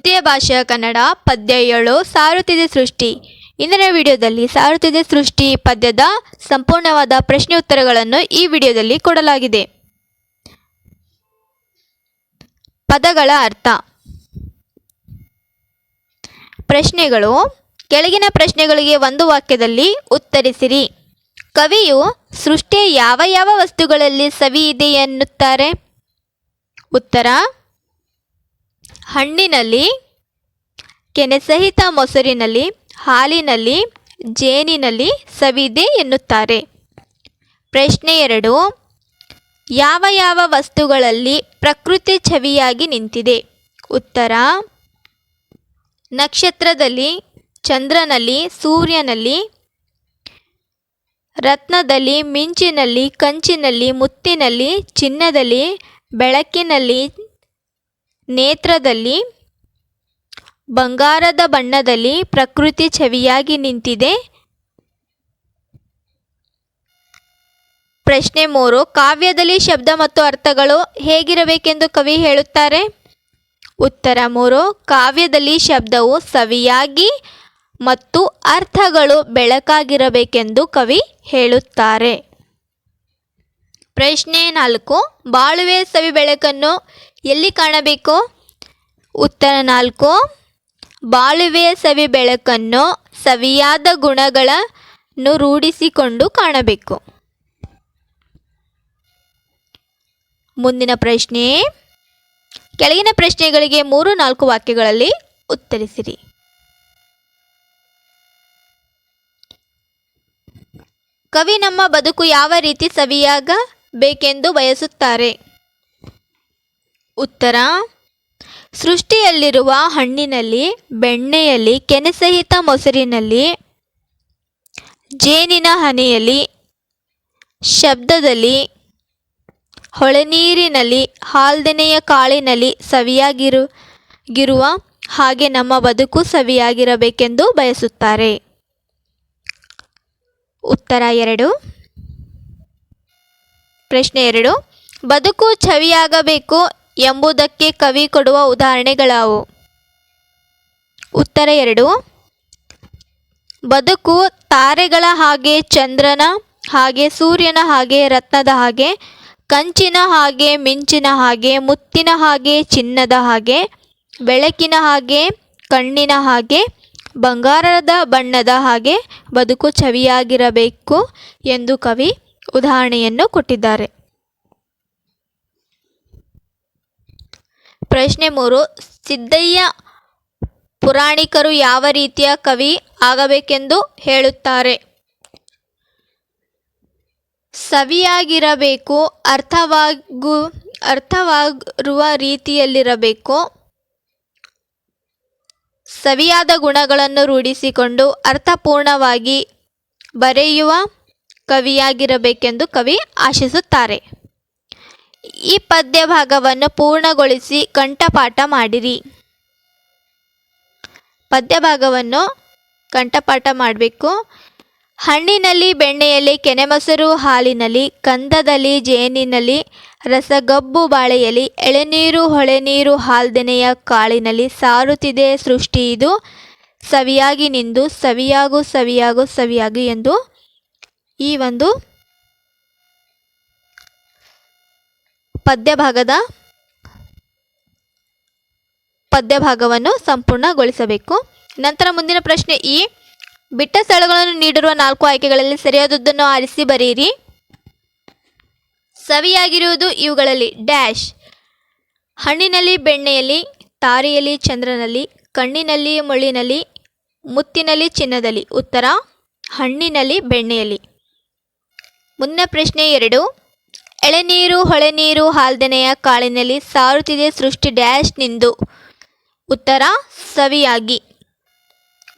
ದ್ವಿತೀಯ ಭಾಷೆಯ ಕನ್ನಡ ಪದ್ಯ ಏಳು ಸಾರುತ್ತಿದೆ ಸೃಷ್ಟಿ. ಇಂದಿನ ವಿಡಿಯೋದಲ್ಲಿ ಸಾರುತ್ತಿದೆ ಸೃಷ್ಟಿ ಪದ್ಯದ ಸಂಪೂರ್ಣವಾದ ಪ್ರಶ್ನೆ ಉತ್ತರಗಳನ್ನು ಈ ವಿಡಿಯೋದಲ್ಲಿ ಕೊಡಲಾಗಿದೆ. ಪದಗಳ ಅರ್ಥ. ಪ್ರಶ್ನೆಗಳು. ಕೆಳಗಿನ ಪ್ರಶ್ನೆಗಳಿಗೆ ಒಂದು ವಾಕ್ಯದಲ್ಲಿ ಉತ್ತರಿಸಿರಿ. ಕವಿಯು ಸೃಷ್ಟಿಯ ಯಾವ ಯಾವ ವಸ್ತುಗಳಲ್ಲಿ ಸವಿ ಇದೆ ಎನ್ನುತ್ತಾರೆ? ಉತ್ತರ. ಹಣ್ಣಿನಲ್ಲಿ, ಕೆನೆಸಹಿತ ಮೊಸರಿನಲ್ಲಿ, ಹಾಲಿನಲ್ಲಿ, ಜೇನಿನಲ್ಲಿ ಸವಿದೆ ಎನ್ನುತ್ತಾರೆ. ಪ್ರಶ್ನೆ ಎರಡು, ಯಾವ ಯಾವ ವಸ್ತುಗಳಲ್ಲಿ ಪ್ರಕೃತಿ ಛವಿಯಾಗಿ ನಿಂತಿದೆ? ಉತ್ತರ, ನಕ್ಷತ್ರದಲ್ಲಿ, ಚಂದ್ರನಲ್ಲಿ, ಸೂರ್ಯನಲ್ಲಿ, ರತ್ನದಲ್ಲಿ, ಮಿಂಚಿನಲ್ಲಿ, ಕಂಚಿನಲ್ಲಿ, ಮುತ್ತಿನಲ್ಲಿ, ಚಿನ್ನದಲ್ಲಿ, ಬೆಳಕಿನಲ್ಲಿ ನೇತ್ರದಲ್ಲಿ ಬಂಗಾರದ ಬಣ್ಣದಲ್ಲಿ ಪ್ರಕೃತಿ ಚವಿಯಾಗಿ ನಿಂತಿದೆ. ಪ್ರಶ್ನೆ ಮೂರು, ಕಾವ್ಯದಲ್ಲಿ ಶಬ್ದ ಮತ್ತು ಅರ್ಥಗಳು ಹೇಗಿರಬೇಕೆಂದು ಕವಿ ಹೇಳುತ್ತಾರೆ? ಉತ್ತರ ಮೂರು, ಕಾವ್ಯದಲ್ಲಿ ಶಬ್ದವು ಸವಿಯಾಗಿ ಮತ್ತು ಅರ್ಥಗಳು ಬೆಳಕಾಗಿರಬೇಕೆಂದು ಕವಿ ಹೇಳುತ್ತಾರೆ. ಪ್ರಶ್ನೆ ನಾಲ್ಕು, ಬಾಳುವೆ ಸವಿ ಬೆಳಕನ್ನು ಎಲ್ಲಿ ಕಾಣಬೇಕು? ಉತ್ತರ ನಾಲ್ಕು. ಬಾಳುವೆಯ ಸವಿ ಬೆಳಕನ್ನು ಸವಿಯಾದ ಗುಣಗಳನ್ನು ರೂಢಿಸಿಕೊಂಡು ಕಾಣಬೇಕು. ಮುಂದಿನ ಪ್ರಶ್ನೆ. ಕೆಳಗಿನ ಪ್ರಶ್ನೆಗಳಿಗೆ ಮೂರು, ನಾಲ್ಕು ವಾಕ್ಯಗಳಲ್ಲಿ ಉತ್ತರಿಸಿರಿ. ಕವಿ, ನಮ್ಮ ಬದುಕು ಯಾವ ರೀತಿ ಸವಿಯಾಗಬೇಕೆಂದು ಬಯಸುತ್ತಾರೆ? ಉತ್ತರ, ಸೃಷ್ಟಿಯಲ್ಲಿರುವ ಹಣ್ಣಿನಲ್ಲಿ, ಬೆಣ್ಣೆಯಲ್ಲಿ, ಕೆನೆಸಹಿತ ಮೊಸರಿನಲ್ಲಿ, ಜೇನಿನ ಹನಿಯಲ್ಲಿ, ಶಬ್ದದಲ್ಲಿ, ಹೊಳೆನೀರಿನಲ್ಲಿ, ಹಾಲ್ದೆನೆಯ ಕಾಳಿನಲ್ಲಿ ಸವಿಯಾಗಿರು, ಗಿರುವ ಹಾಗೆ ನಮ್ಮ ಬದುಕು ಸವಿಯಾಗಿರಬೇಕೆಂದು ಬಯಸುತ್ತಾರೆ. ಉತ್ತರ ಎರಡು. ಪ್ರಶ್ನೆ ಎರಡು. ಬದುಕು ಛವಿಯಾಗಬೇಕು ಎಂಬುದಕ್ಕೆ ಕವಿ ಕೊಡುವ ಉದಾಹರಣೆಗಳಾವು. ಉತ್ತರ ಎರಡು. ಬದುಕು ತಾರೆಗಳ ಹಾಗೆ ಚಂದ್ರನ ಹಾಗೆ ಸೂರ್ಯನ ಹಾಗೆ ರತ್ನದ ಹಾಗೆ, ಕಂಚಿನ ಹಾಗೆ ಮಿಂಚಿನ ಹಾಗೆ, ಮುತ್ತಿನ ಹಾಗೆ ಚಿನ್ನದ ಹಾಗೆ, ಬೆಳಕಿನ ಹಾಗೆ ಕಣ್ಣಿನ ಹಾಗೆ, ಬಂಗಾರದ ಬಣ್ಣದ ಹಾಗೆ ಬದುಕು ಚವಿಯಾಗಿರಬೇಕು ಎಂದು ಕವಿ ಉದಾಹರಣೆಯನ್ನು ಕೊಟ್ಟಿದ್ದಾರೆ. ಪ್ರಶ್ನೆ ಮೂರು. ಸಿದ್ದಯ್ಯ ಪುರಾಣಿಕರು ಯಾವ ರೀತಿಯ ಕವಿ ಆಗಬೇಕೆಂದು ಹೇಳುತ್ತಾರೆ? ಸವಿಯಾಗಿರಬೇಕು, ಅರ್ಥವಾಗು, ಅರ್ಥವಾಗುವ ರೀತಿಯಲ್ಲಿರಬೇಕು. ಸವಿಯಾದ ಗುಣಗಳನ್ನು ರೂಢಿಸಿಕೊಂಡು ಅರ್ಥಪೂರ್ಣವಾಗಿ ಬರೆಯುವ ಕವಿಯಾಗಿರಬೇಕೆಂದು ಕವಿ ಆಶಿಸುತ್ತಾರೆ. ಈ ಪದ್ಯ ಭಾಗವನ್ನು ಪೂರ್ಣಗೊಳಿಸಿ ಕಂಠಪಾಠ ಮಾಡಿರಿ. ಪದ್ಯ ಭಾಗವನ್ನು ಕಂಠಪಾಠ ಮಾಡಬೇಕು. ಹಣ್ಣಿನಲ್ಲಿ, ಬೆಣ್ಣೆಯಲ್ಲಿ, ಕೆನೆಮೊಸರು ಹಾಲಿನಲ್ಲಿ, ಕಂದದಲ್ಲಿ, ಜೇನಿನಲ್ಲಿ, ರಸಗಬ್ಬು ಬಾಳೆಯಲ್ಲಿ, ಎಳೆನೀರು, ಹೊಳೆನೀರು ಹಾಲ್ದೆನೆಯ ಕಾಳಿನಲ್ಲಿ ಸಾರುತ್ತಿದೆ ಸೃಷ್ಟಿ ಇದು. ಸವಿಯಾಗಿ ನಿಂದು, ಸವಿಯಾಗು ಸವಿಯಾಗು ಸವಿಯಾಗು ಎಂದು ಈ ಒಂದು ಪದ್ಯ ಭಾಗದ ಪದ್ಯ ಭಾಗವನ್ನು ಸಂಪೂರ್ಣಗೊಳಿಸಬೇಕು. ನಂತರ ಮುಂದಿನ ಪ್ರಶ್ನೆ ಈ. ಬಿಟ್ಟ ಸ್ಥಳಗಳನ್ನು ನೀಡಿರುವ ನಾಲ್ಕು ಆಯ್ಕೆಗಳಲ್ಲಿ ಸರಿಯಾದದ್ದನ್ನು ಆರಿಸಿ ಬರೆಯಿರಿ. ಸವಿಯಾಗಿರುವುದು ಇವುಗಳಲ್ಲಿ ಡ್ಯಾಶ್, ಹಣ್ಣಿನಲ್ಲಿ ಬೆಣ್ಣೆಯಲ್ಲಿ, ತಾರೆಯಲ್ಲಿ ಚಂದ್ರನಲ್ಲಿ, ಕಣ್ಣಿನಲ್ಲಿ ಮುಳ್ಳಿನಲ್ಲಿ, ಮುತ್ತಿನಲ್ಲಿ ಚಿನ್ನದಲ್ಲಿ. ಉತ್ತರ, ಹಣ್ಣಿನಲ್ಲಿ ಬೆಣ್ಣೆಯಲ್ಲಿ. ಮುಂದಿನ ಪ್ರಶ್ನೆ ಎರಡು. ಎಳೆನೀರು, ಹೊಳೆನೀರು ಹಾಲ್ದೆನೆಯ ಕಾಳಿನಲ್ಲಿ ಸಾರುತ್ತಿದೆ ಸೃಷ್ಟಿ ಡ್ಯಾಶ್ ನಿಂದು. ಉತ್ತರ, ಸವಿಯಾಗಿ.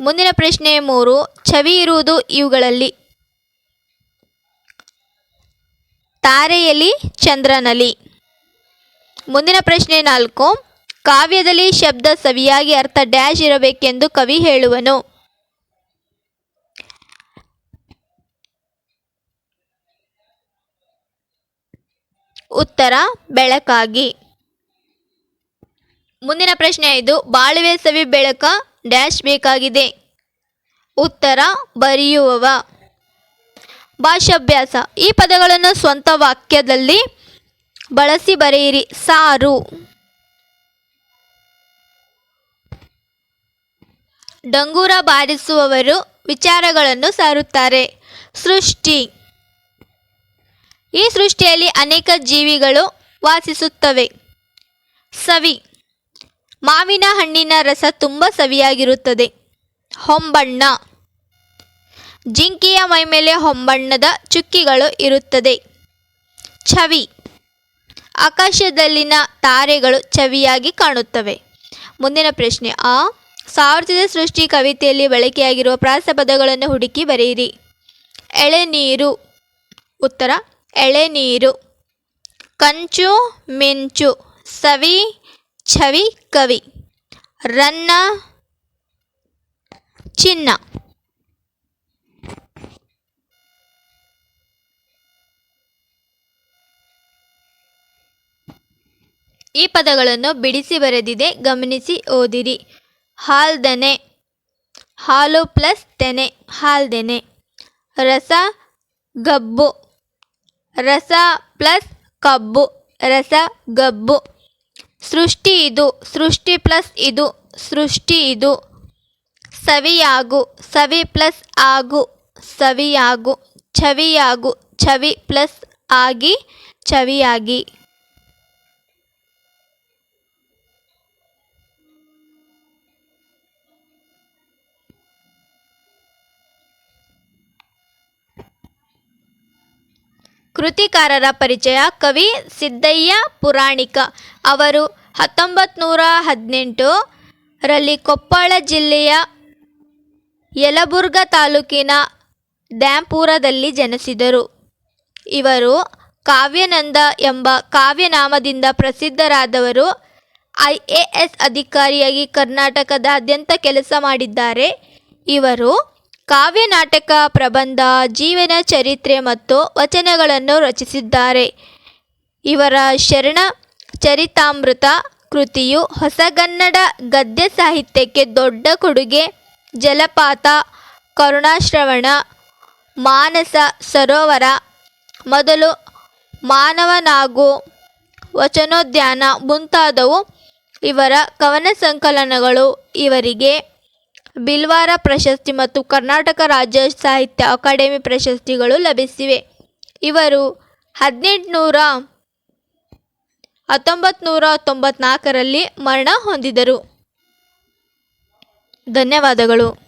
ಮುಂದಿನ ಪ್ರಶ್ನೆ ಮೂರು ಚವಿ ಇರುವುದು ಇವುಗಳಲ್ಲಿ. ತಾರೆಯಲ್ಲಿ ಚಂದ್ರನಲ್ಲಿ ಮುಂದಿನ ಪ್ರಶ್ನೆ ನಾಲ್ಕು, ಕಾವ್ಯದಲ್ಲಿ ಶಬ್ದ ಸವಿಯಾಗಿ ಅರ್ಥ ಡ್ಯಾಶ್ ಇರಬೇಕೆಂದು ಕವಿ ಹೇಳುವನು. ಉತ್ತರ, ಬೆಳಕಾಗಿ. ಮುಂದಿನ ಪ್ರಶ್ನೆ ಐದು ಬಾಳುವೆ ಸವಿ ಬೆಳಕ ಡ್ಯಾಶ್ ಬೇಕಾಗಿದೆ. ಉತ್ತರ, ಬರೆಯುವವ. ಭಾಷಾಭ್ಯಾಸ ಈ ಪದಗಳನ್ನು ಸ್ವಂತ ವಾಕ್ಯದಲ್ಲಿ ಬಳಸಿ ಬರೆಯಿರಿ. ಸಾರು. ಡಂಗೂರ ಬಾರಿಸುವವರು ವಿಚಾರಗಳನ್ನು ಸಾರುತ್ತಾರೆ. ಸೃಷ್ಟಿ. ಈ ಸೃಷ್ಟಿಯಲ್ಲಿ ಅನೇಕ ಜೀವಿಗಳು ವಾಸಿಸುತ್ತವೆ. ಸವಿ. ಮಾವಿನ ಹಣ್ಣಿನ ರಸ ತುಂಬ ಸವಿಯಾಗಿರುತ್ತದೆ. ಹೊಂಬಣ್ಣ. ಜಿಂಕೆಯ ಮೈಮೇಲೆ ಹೊಂಬಣ್ಣದ ಚುಕ್ಕಿಗಳು ಇರುತ್ತದೆ. ಛವಿ. ಆಕಾಶದಲ್ಲಿನ ತಾರೆಗಳು ಚವಿಯಾಗಿ ಕಾಣುತ್ತವೆ. ಮುಂದಿನ ಪ್ರಶ್ನೆ. ಆ ಸಾವರ್ತಿದ ಸೃಷ್ಟಿ ಕವಿತೆಯಲ್ಲಿ ಬಳಕೆಯಾಗಿರುವ ಪ್ರಾಸಪದಗಳನ್ನು ಹುಡುಕಿ ಬರೆಯಿರಿ. ಎಳೆನೀರು. ಉತ್ತರ ಎಳೆನೀರು. ಕಂಚು, ಮಿಂಚು, ಸವಿ, ಛವಿ, ಕವಿ. ರನ್ನ, ಚಿನ್ನ. ಈ ಪದಗಳನ್ನು ಬಿಡಿಸಿ ಬರೆದಿದೆ, ಗಮನಿಸಿ, ಓದಿರಿ. ಹಾಲ್ದನೆ. ಹಾಲು ಪ್ಲಸ್ ತೆನೆ, ಹಾಲ್ದೆನೆ. ರಸ, ಗಬ್ಬು. ರಸ ಪ್ಲಸ್ ಕಬ್ಬು, ರಸ ಗಬ್ಬು. ಸೃಷ್ಟಿ ಇದು, ಸೃಷ್ಟಿ ಪ್ಲಸ್ ಇದು, ಸೃಷ್ಟಿ ಇದು. ಸವಿಯಾಗು, ಸವಿ ಪ್ಲಸ್ ಆಗು, ಸವಿಯಾಗು, ಛವಿಯಾಗು, ಛವಿ ಪ್ಲಸ್ ಆಗಿ, ಛವಿಯಾಗಿ. ಕೃತಿಕಾರರ ಪರಿಚಯ ಕವಿ ಸಿದ್ದಯ್ಯ ಪುರಾಣಿಕ. ಅವರು ಹತ್ತೊಂಬತ್ತು ನೂರ ಹದಿನೆಂಟು ರಲ್ಲಿ ಕೊಪ್ಪಳ ಜಿಲ್ಲೆಯ ಯಲಬುರ್ಗ ತಾಲೂಕಿನ ದ್ಯಾಂಪುರದಲ್ಲಿ ಜನಿಸಿದರು. ಇವರು ಕಾವ್ಯನಂದ ಎಂಬ ಕಾವ್ಯನಾಮದಿಂದ ಪ್ರಸಿದ್ಧರಾದವರು. ಐ ಎ ಎಸ್ ಅಧಿಕಾರಿಯಾಗಿ ಕರ್ನಾಟಕದಾದ್ಯಂತ ಕೆಲಸ ಮಾಡಿದ್ದಾರೆ. ಇವರು ಕಾವ್ಯ ನಾಟಕ ಪ್ರಬಂಧ, ಜೀವನ ಚರಿತ್ರೆ ಮತ್ತು ವಚನಗಳನ್ನು ರಚಿಸಿದ್ದಾರೆ. ಇವರ ಶರಣ ಚರಿತಾಮೃತ ಕೃತಿಯು ಹೊಸಗನ್ನಡ ಗದ್ಯ ಸಾಹಿತ್ಯಕ್ಕೆ ದೊಡ್ಡ ಕೊಡುಗೆ. ಜಲಪಾತ, ಕರುಣಾಶ್ರವಣ, ಮಾನಸ ಸರೋವರ, ಮೊದಲು ಮಾನವನಾಗು, ವಚನೋದ್ಯಾನ ಮುಂತಾದವು. ಇವರ ಕವನ ಸಂಕಲನಗಳು ಇವರಿಗೆ ಬಿಲ್ವಾರ ಪ್ರಶಸ್ತಿ ಮತ್ತು ಕರ್ನಾಟಕ ರಾಜ್ಯ ಸಾಹಿತ್ಯ ಅಕಾಡೆಮಿ ಪ್ರಶಸ್ತಿಗಳು ಲಭಿಸಿವೆ. ಇವರು ಹದಿನೆಂಟುನೂರ ಹತ್ತೊಂಬತ್ತು ನೂರ ತೊಂಬತ್ನಾಲ್ಕರಲ್ಲಿ ಮರಣ ಹೊಂದಿದರು. ಧನ್ಯವಾದಗಳು.